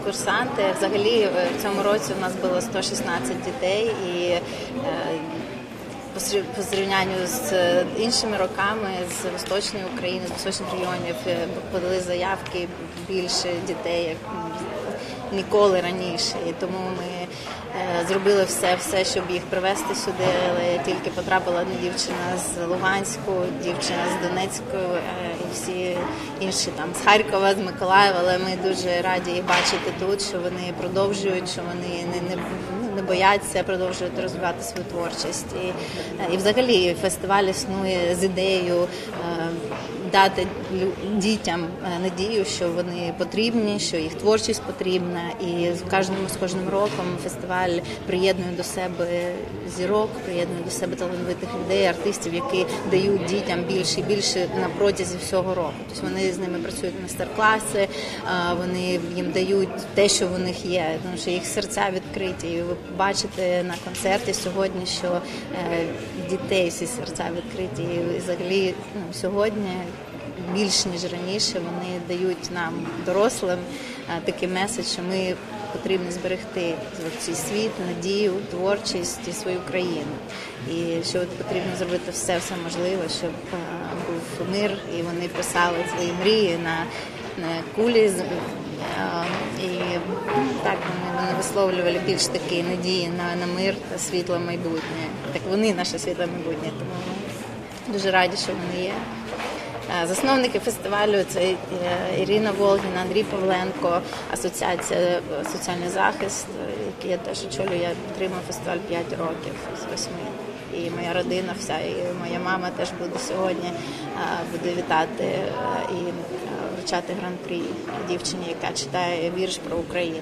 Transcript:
конкурсанти. Взагалі е, в цьому році у нас було 116 дітей і е, по зрівнянню з е, іншими роками з восточної України, з восточних регіонів подали заявки більше дітей як ніколи раніше. І тому ми е, зробили все, все, щоб їх привезти сюди. Але тільки потрапила дівчина з Луганську, дівчина з Донецьку е, і всі інші там з Харкова, з Миколаєва. Але ми дуже раді їх бачити тут, що вони продовжують, що вони не, не, не бояться продовжувати розвивати свою творчість. І, е, і взагалі фестиваль існує з ідеєю. Дати дітям надію, що вони потрібні, що їх творчість потрібна, і з кожним з кожним роком фестиваль приєднує до себе зірок, приєднує до себе талановитих людей, артистів, які дають дітям більше і більше на протязі всього року. Тобто вони з ними працюють майстер-класи, вони їм дають те, що в них є, тому що їх серця відкриті. І ви бачите на концерті сьогодні, що е, дітей всі серця відкриті. І взагалі ну, сьогодні більш ніж раніше вони дають нам, дорослим, е, такий меседж, що ми потрібно зберегти цей світ, надію, творчість і свою країну. І що потрібно зробити все, все можливе, щоб е, був мир, і вони писали свої мрії на, на кулі. е, І так вони, висловлювали більш такі надії на, на мир та світле майбутнє. Так вони наше світле майбутнє, тому дуже раді, що вони є. Е, Засновники фестивалю це е, Ірина Волгіна, Андрій Павленко, асоціація е, соціальний захист, який я теж очолюю. Я підтримую фестиваль 5 років з 8. І моя родина, вся, і моя мама теж буде сьогодні буде вітати і вручати гран-прі дівчині, яка читає вірш про Україну.